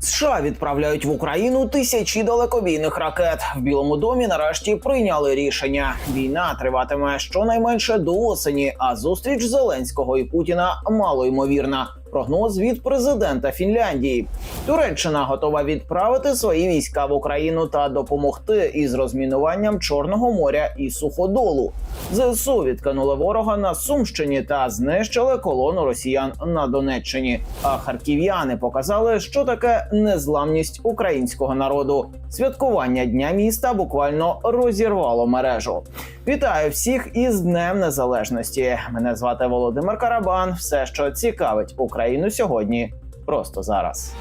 США відправляють в Україну тисячі далекобійних ракет. В Білому домі нарешті прийняли рішення. Війна триватиме щонайменше до осені, а зустріч Зеленського і Путіна мало ймовірна. Прогноз від президента Фінляндії. Туреччина готова відправити свої війська в Україну та допомогти із розмінуванням Чорного моря і суходолу. ЗСУ відкинули ворога на Сумщині та знищили колону росіян на Донеччині. А харків'яни показали, що таке незламність українського народу. Святкування дня міста буквально розірвало мережу. Вітаю всіх із Днем Незалежності. Мене звати Володимир Карабан. Все, що цікавить Україну сьогодні, просто зараз.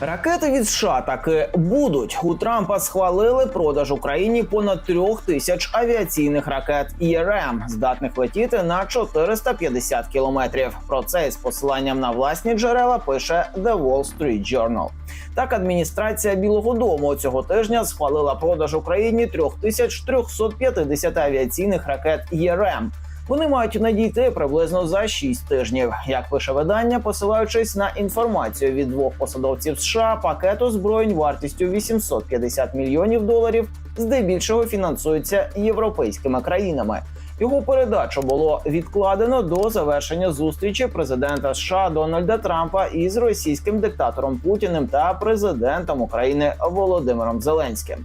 Ракети від США таки будуть. У Трампа схвалили продаж Україні понад трьох тисяч авіаційних ракет ІРМ, здатних летіти на 450 кілометрів. Про це із посиланням на власні джерела пише The Wall Street Journal. Так, адміністрація Білого Дому цього тижня схвалила продаж Україні 3350 авіаційних ракет ЄРМ. Вони мають надійти приблизно за 6 тижнів. Як пише видання, посилаючись на інформацію від двох посадовців США, пакет озброєнь вартістю 850 мільйонів доларів здебільшого фінансується європейськими країнами. Його передачу було відкладено до завершення зустрічі президента США Дональда Трампа із російським диктатором Путіним та президентом України Володимиром Зеленським.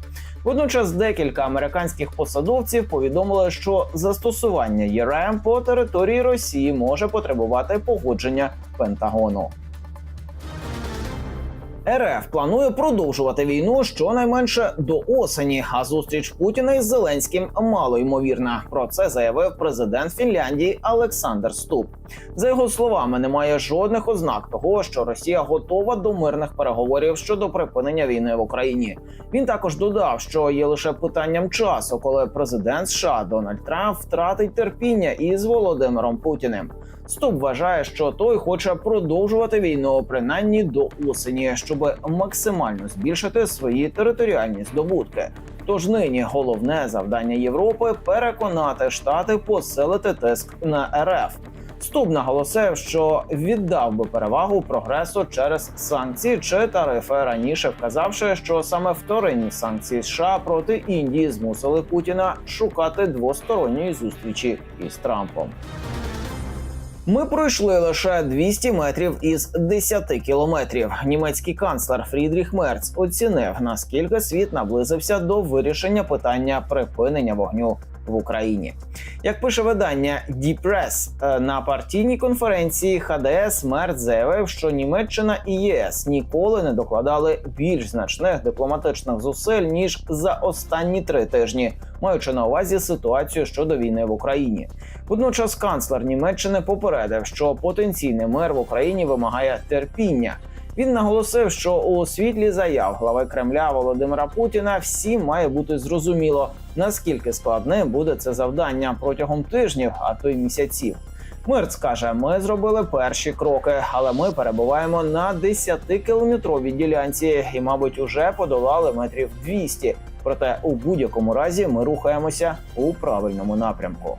Водночас декілька американських посадовців повідомили, що застосування ЄРМ по території Росії може потребувати погодження Пентагону. РФ планує продовжувати війну щонайменше до осені. А зустріч Путіна із Зеленським мало ймовірна. Про це заявив президент Фінляндії Олександр Ступ. За його словами, немає жодних ознак того, що Росія готова до мирних переговорів щодо припинення війни в Україні. Він також додав, що є лише питанням часу, коли президент США Дональд Трамп втратить терпіння із Володимиром Путіним. Ступ вважає, що той хоче продовжувати війну принаймні до осені, щоб максимально збільшити свої територіальні здобутки. Тож нині головне завдання Європи переконати штати посилити тиск на РФ. Ступ наголосив, що віддав би перевагу прогресу через санкції чи тарифи, раніше вказавши, що саме вторинні санкції США проти Індії змусили Путіна шукати двосторонньої зустрічі із Трампом. Ми пройшли лише 200 метрів із 10 кілометрів. Німецький канцлер Фрідріх Мерц оцінив наскільки світ наблизився до вирішення питання припинення вогню в Україні. Як пише видання Діпрес на партійній конференції ХДС Мерц заявив, що Німеччина і ЄС ніколи не докладали більш значних дипломатичних зусиль ніж за останні три тижні, маючи на увазі ситуацію щодо війни в Україні. Водночас канцлер Німеччини попередив, що потенційний мир в Україні вимагає терпіння. Він наголосив, що у світлі заяв глави Кремля Володимира Путіна всім має бути зрозуміло, наскільки складним буде це завдання протягом тижнів, а то й місяців. Мирц каже: ми зробили перші кроки, але ми перебуваємо на 10-кілометровій ділянці і, мабуть, уже подолали метрів 200. Проте у будь-якому разі ми рухаємося у правильному напрямку.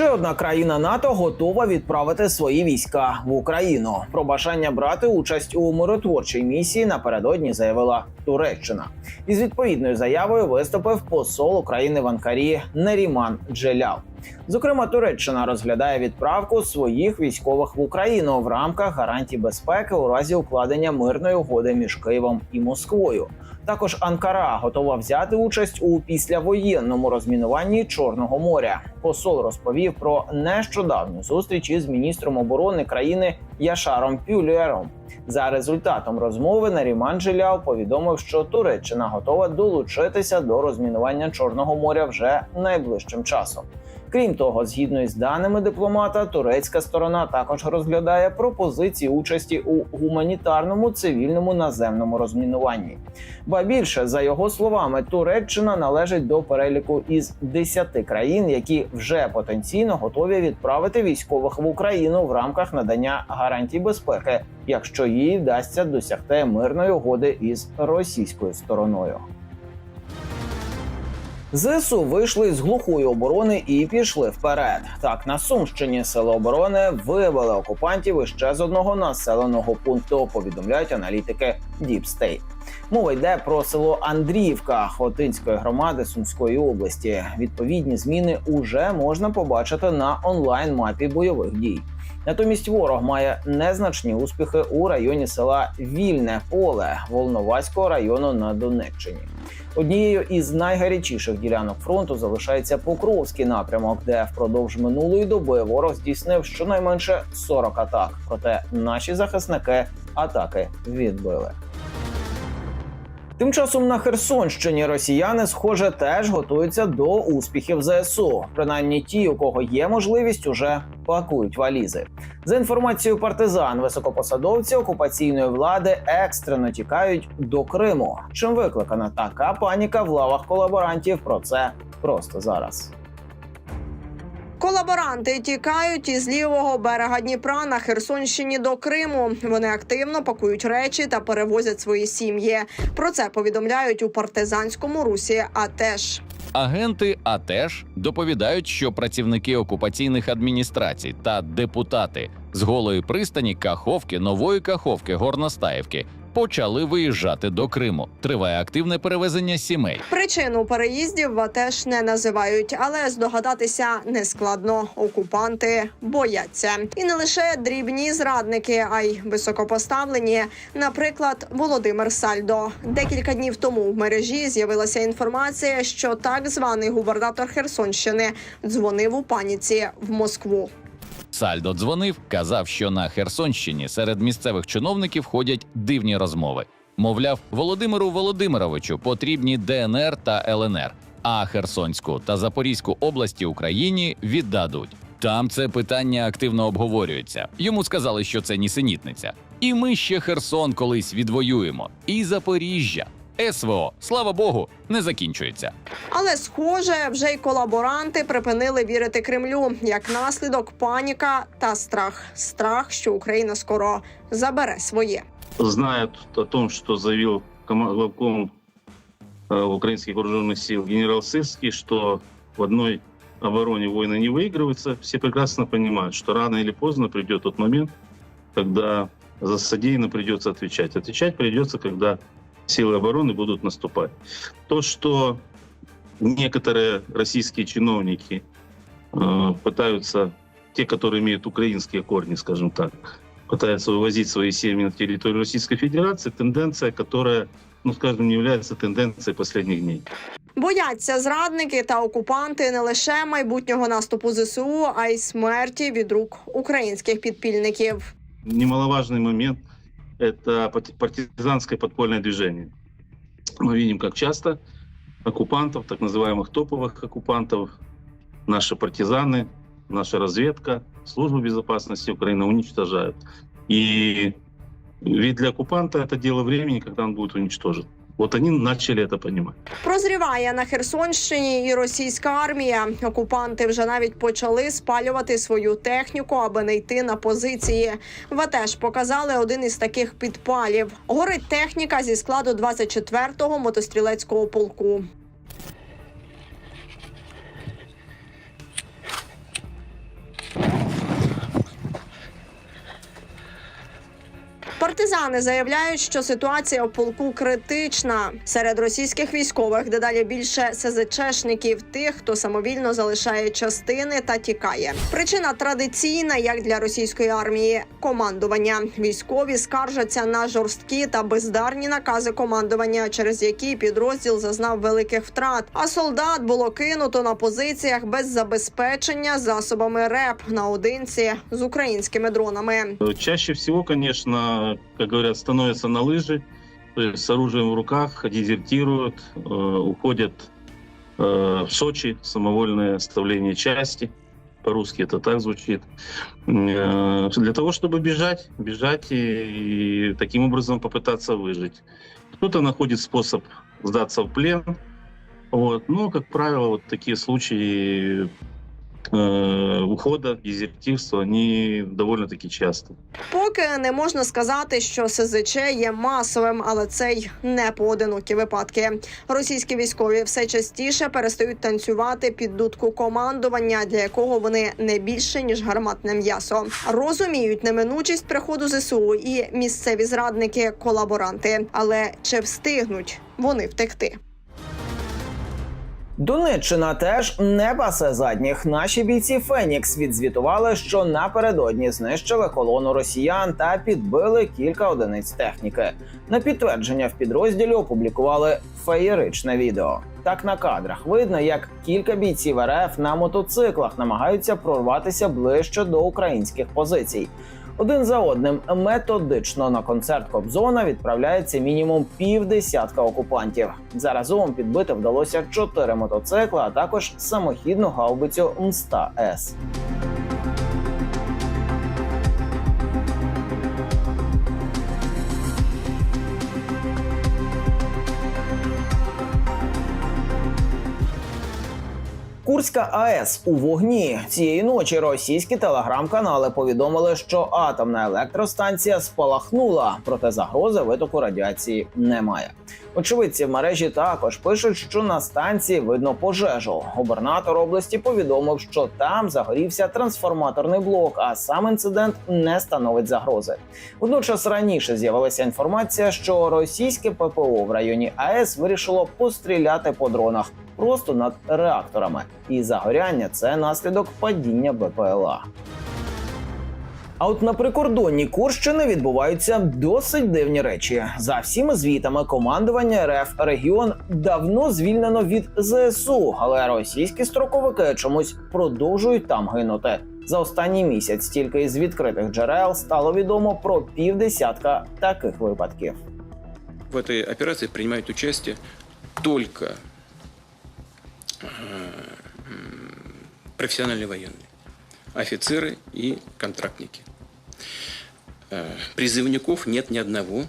Ще одна країна НАТО готова відправити свої війська в Україну. Про бажання брати участь у миротворчій місії напередодні заявила Туреччина. Із відповідною заявою виступив посол України в Анкарі Неріман Джелял. Зокрема, Туреччина розглядає відправку своїх військових в Україну в рамках гарантій безпеки у разі укладення мирної угоди між Києвом і Москвою. Також Анкара готова взяти участь у післявоєнному розмінуванні Чорного моря. Посол розповів про нещодавню зустріч із міністром оборони країни Яшаром Пюлєром. За результатом розмови Наріман Джиляв повідомив, що Туреччина готова долучитися до розмінування Чорного моря вже найближчим часом. Крім того, згідно із даними дипломата, турецька сторона також розглядає пропозиції участі у гуманітарному цивільному наземному розмінуванні. Ба більше за його словами, Туреччина належить до переліку із 10 країн, які вже потенційно готові відправити військових в Україну в рамках надання гарантій безпеки, якщо їй вдасться досягти мирної угоди із російською стороною. ЗСУ вийшли з глухої оборони і пішли вперед. Так на Сумщині сили оборони вивели окупантів іще з одного населеного пункту. Повідомляють аналітики Deep State. Мова йде про село Андріївка Хотинської громади Сумської області. Відповідні зміни уже можна побачити на онлайн мапі бойових дій. Натомість ворог має незначні успіхи у районі села Вільне Поле Волноваського району на Донеччині. Однією із найгарячіших ділянок фронту залишається Покровський напрямок, де впродовж минулої доби ворог здійснив щонайменше 40 атак. Проте наші захисники атаки відбили. Тим часом на Херсонщині росіяни, схоже, теж готуються до успіхів ЗСУ. Принаймні ті, у кого є можливість, уже пакують валізи. За інформацією партизан, високопосадовці окупаційної влади екстрено тікають до Криму. Чим викликана така паніка в лавах колаборантів? Про це просто зараз. Колаборанти тікають із лівого берега Дніпра на Херсонщині до Криму. Вони активно пакують речі та перевозять свої сім'ї. Про це повідомляють у партизанському русі. А теж Агенти АТЕШ доповідають, що працівники окупаційних адміністрацій та депутати з голої пристані Каховки, нової Каховки, Горностаївки почали виїжджати до Криму. Триває активне перевезення сімей. причину переїздів теж не називають, але здогадатися нескладно. Окупанти бояться, і не лише дрібні зрадники, а й високопоставлені. Наприклад, Володимир Сальдо. Декілька днів тому в мережі з'явилася інформація, що так званий губернатор Херсонщини дзвонив у паніці в Москву. Сальдо дзвонив, казав, що на Херсонщині серед місцевих чиновників ходять дивні розмови. Мовляв, Володимиру Володимировичу потрібні ДНР та ЛНР, а Херсонську та Запорізьку області Україні віддадуть. Там це питання активно обговорюється. Йому сказали, що це нісенітниця. І ми ще Херсон колись відвоюємо, і Запоріжжя. СВО, слава Богу, не закінчується. Але схоже, вже й колаборанти припинили вірити Кремлю як наслідок паніка та страх. Страх, що Україна скоро забере своє. знает о том, что заявил кома- главком э, украинских вооруженных сил генерал Сырский, что в одной обороне войны не выигрываются, все прекрасно понимают, что рано или поздно придет тот момент, когда за содеянно придется отвечать. Отвечать придется, когда силы обороны будут наступать. То, что некоторые российские чиновники э, пытаются, те, которые имеют украинские корни, скажем так, пытаются вывозить свои семьи на территорию Российской Федерации, тенденция, которая, ну, скажем, не является тенденцией последних дней. Бояться зрадники та окупанти не лише майбутнього наступу ЗСУ, а й смерті від рук українських підпільників. Немаловажный момент – это партизанское подпольное движение. Мы видим, как часто оккупантов, так называемых топовых оккупантов, наши партизаны, наша разведка, служба безопасности Украины уничтожают. И ведь для оккупанта это дело времени, когда он будет уничтожен. Вот они начали это понимать. Прозріває на Херсонщині і російська армія. Окупанти вже навіть почали спалювати свою техніку, аби не йти на позиції. Ви теж показали один із таких підпалів. Горить техніка зі складу 24-го мотострілецького полку. Партизани заявляють, що ситуація в полку критична. Серед російських військових дедалі більше СЗЧшників, тих, хто самовільно залишає частини та тікає. Причина традиційна, як для російської армії командування. Військові скаржаться на жорсткі та бездарні накази командування, через які підрозділ зазнав великих втрат. А солдат було кинуто на позиціях без забезпечення засобами РЕП наодинці з українськими дронами. Чаще всего, конечно, как говорят, становятся на лыжи, то есть с оружием в руках, дезертируют, э, уходят э, в Сочи, самовольное оставление части. По-русски это так звучит. Э, Для того, чтобы бежать, бежать и, и таким образом попытаться выжить. Кто-то находит способ сдаться в плен. Вот. Но, как правило, вот такие случаи э, ухода, дезертирства, они довольно-таки часто. Поки не можна сказати, що СЗЧ є масовим, але це й не поодинокі випадки. Російські військові все частіше перестають танцювати під дудку командування, для якого вони не більше ніж гарматне м'ясо. Розуміють неминучість приходу ЗСУ і місцеві зрадники колаборанти. Але чи встигнуть вони втекти? Донеччина теж не пасе задніх. Наші бійці Фенікс відзвітували, що напередодні знищили колону росіян та підбили кілька одиниць техніки. На підтвердження в підрозділі опублікували феєричне відео. Так на кадрах видно, як кілька бійців РФ на мотоциклах намагаються прорватися ближче до українських позицій. Один за одним методично на концерт Кобзона відправляється мінімум півдесятка окупантів. Заразом підбити вдалося чотири мотоцикла, а також самохідну гаубицю Мста С. Курська АЕС у вогні цієї ночі російські телеграм-канали повідомили, що атомна електростанція спалахнула, проте загрози витоку радіації немає. Очевидці в мережі також пишуть, що на станції видно пожежу. Губернатор області повідомив, що там загорівся трансформаторний блок, а сам інцидент не становить загрози. Водночас раніше з'явилася інформація, що російське ППО в районі АЕС вирішило постріляти по дронах просто над реакторами, і загоряння це наслідок падіння БПЛА. А от на прикордонній Курщини відбуваються досить дивні речі. За всіми звітами, командування РФ регіон давно звільнено від ЗСУ, але російські строковики чомусь продовжують там гинути. За останній місяць тільки із відкритих джерел стало відомо про півдесятка таких випадків. В этой операции принимают участие только э, м, профессиональные военные, офицеры и контрактники. Э, Призывников нет ни одного,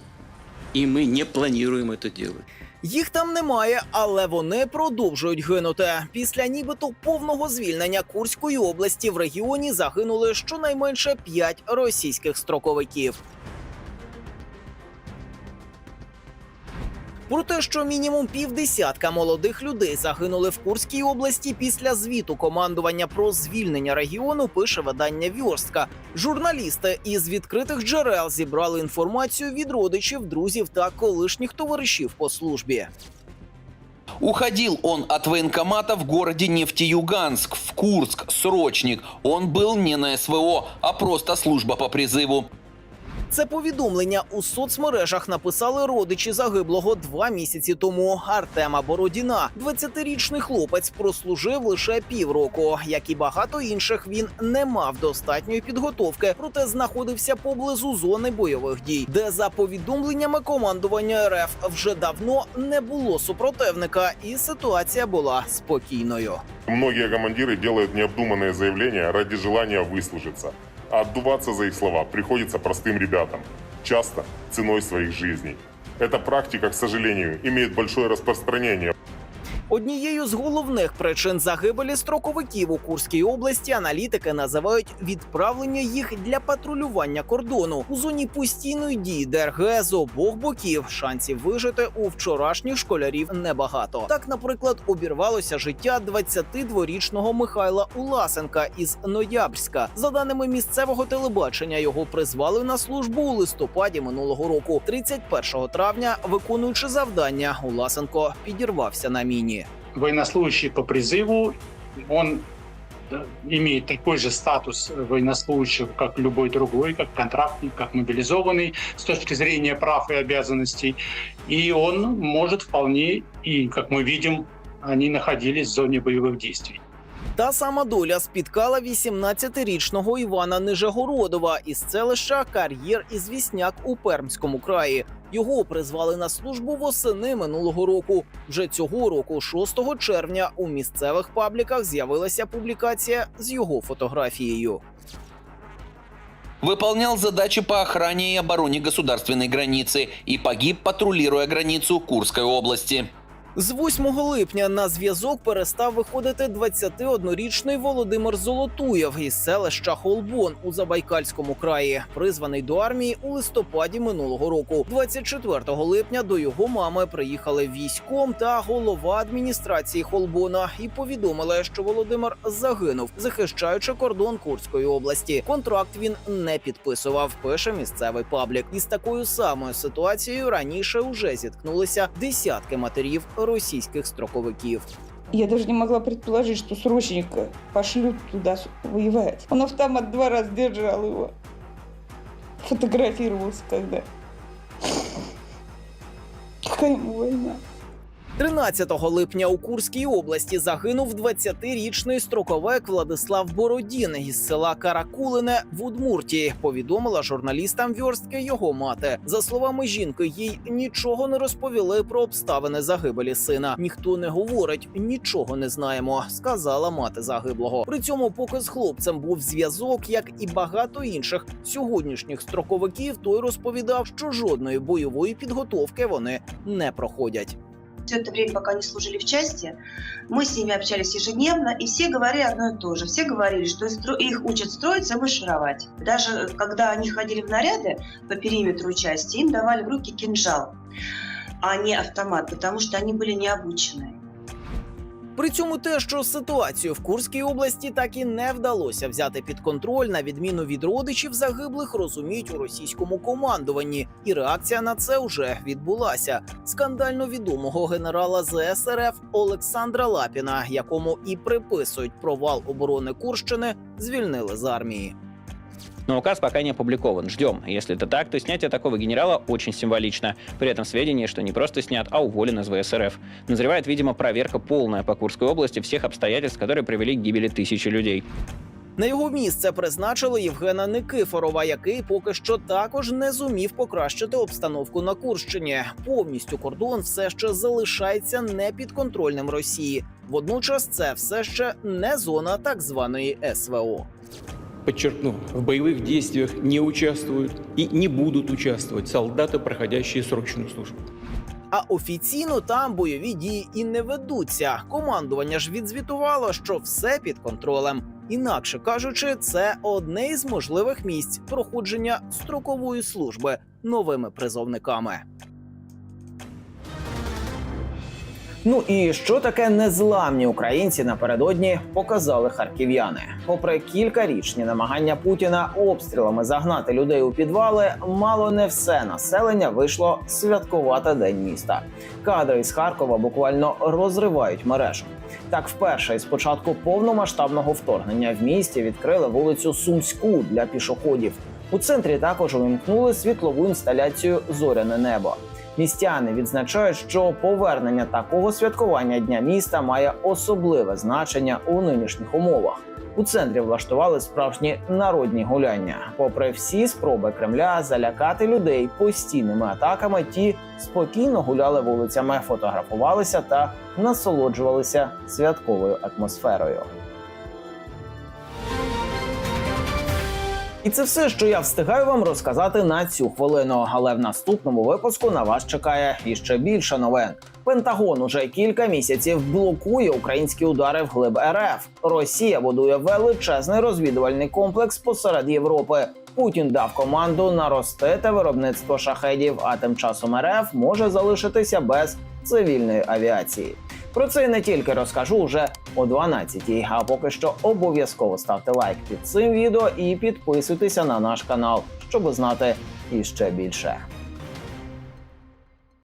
и мы не планируем это делать. Їх там немає, але вони продовжують гинути. Після нібито повного звільнення Курської області в регіоні загинули щонайменше п'ять російських строковиків. Про те, що мінімум півдесятка молодих людей загинули в Курській області після звіту командування про звільнення регіону, пише видання Вьорстка. Журналісти із відкритих джерел зібрали інформацію від родичів, друзів та колишніх товаришів по службі. Уходил он от военкомата в городе Нефтеюганск, в Курск, срочник. Он был не на СВО, а просто служба по призыву. Це повідомлення у соцмережах написали родичі загиблого два місяці тому. Артема Бородіна, 20-річний хлопець, прослужив лише півроку. Як і багато інших, він не мав достатньої підготовки, проте знаходився поблизу зони бойових дій, де за повідомленнями командування РФ вже давно не було супротивника, і ситуація була спокійною. Многие командиры делают необдуманные заявления ради желания выслужиться. А отдуваться за их слова приходится простым ребятам, часто ценой своих жизней. Эта практика, к сожалению, имеет большое распространение Однією з головних причин загибелі строковиків у Курській області аналітики називають відправлення їх для патрулювання кордону у зоні постійної дії ДРГ з обох боків. Шансів вижити у вчорашніх школярів небагато. Так, наприклад, обірвалося життя 22-річного Михайла Уласенка із Ноябрська. За даними місцевого телебачення, його призвали на службу у листопаді минулого року. 31 травня, виконуючи завдання, Уласенко підірвався на міні военнослужащий по призыву, он да, имеет такой же статус военнослужащего, как любой другой, как контрактник, как мобилизованный с точки зрения прав и обязанностей. И он может вполне, и как мы видим, они находились в зоне боевых действий. Та сама доля спіткала 18-річного Івана Нижегородова із селища Кар'єр із Вісняк у Пермському краї. Його призвали на службу восени минулого року. Вже цього року, 6 червня, у місцевих пабліках з'явилася публікація з його фотографією. Выполнял задачи по охране и обороне государственной границы и погиб, патрулируя границу Курской области. З 8 липня на зв'язок перестав виходити 21-річний Володимир Золотуєв із селища Холбон у Забайкальському краї, призваний до армії у листопаді минулого року. 24 липня до його мами приїхали військом та голова адміністрації Холбона і повідомили, що Володимир загинув, захищаючи кордон Курської області. Контракт він не підписував. Пише місцевий паблік. Із такою самою ситуацією раніше уже зіткнулися десятки матерів російських строковиків. Я даже не могла предположить, что срочника пошлют туда воевать. Он автомат два раза держал его. Фотографировался когда. Какая ему война? 13 липня у Курській області загинув 20-річний строковик Владислав Бородін із села Каракулине в Удмуртії. Повідомила журналістам Вьорстки його мати. За словами жінки, їй нічого не розповіли про обставини загибелі сина. Ніхто не говорить, нічого не знаємо. Сказала мати загиблого. При цьому, поки з хлопцем був зв'язок, як і багато інших сьогоднішніх строковиків, той розповідав, що жодної бойової підготовки вони не проходять. Все это время, пока они служили в части, мы с ними общались ежедневно, и все говорили одно и то же. Все говорили, что их учат строиться и маршировать. Даже э, когда они ходили в наряды по периметру части, им давали в руки кинжал, а не автомат, потому что они были не. При цьому те, що ситуацію в Курській області так і не вдалося взяти під контроль, на відміну від родичів загиблих, розуміють у російському командуванні, і реакція на це вже відбулася. Скандально відомого генерала ЗСРФ Олександра Лапіна, якому і приписують провал оборони Курщини, звільнили з армії. Но указ пока не опубликован. Ждем. Если это так, то снятие такого генерала очень символично. При этом сведения, что не просто снят, а уволен из ВСРФ. Назревает, видимо, проверка полная по Курской области всех обстоятельств, которые привели к гибели тысячи людей. На його місце призначили Євгена Никифорова, який поки що також не зумів покращити обстановку на Курщині. Повністю кордон все ще залишається непідконтрольним Росії. Водночас це все ще не зона так званої СВО. Подчеркну, в боевых действиях не участвуют и не будут участвовать солдаты, проходящие срочную службу. А офіційно там бойові дії і не ведуться. Командування ж відзвітувало, що все під контролем. Інакше кажучи, це одне із можливих місць проходження строкової служби новими призовниками. Ну і що таке незламні українці напередодні показали харків'яни. Попри кількарічні намагання Путіна обстрілами загнати людей у підвали, мало не все населення вийшло святкувати день міста. Кадри із Харкова буквально розривають мережу. Так, вперше із початку повномасштабного вторгнення в місті відкрили вулицю Сумську для пішоходів. У центрі також увімкнули світлову інсталяцію Зоряне небо. Містяни відзначають, що повернення такого святкування дня міста має особливе значення у нинішніх умовах. У центрі влаштували справжні народні гуляння. Попри всі спроби Кремля залякати людей постійними атаками, ті спокійно гуляли вулицями, фотографувалися та насолоджувалися святковою атмосферою. І це все, що я встигаю вам розказати на цю хвилину. Але в наступному випуску на вас чекає іще більше новин. Пентагон уже кілька місяців блокує українські удари вглиб РФ. Росія будує величезний розвідувальний комплекс посеред Європи. Путін дав команду наростити виробництво шахедів, а тим часом РФ може залишитися без цивільної авіації. Про це і не тільки розкажу уже о 12-й. А поки що обов'язково ставте лайк під цим відео і підписуйтеся на наш канал, щоб знати іще більше.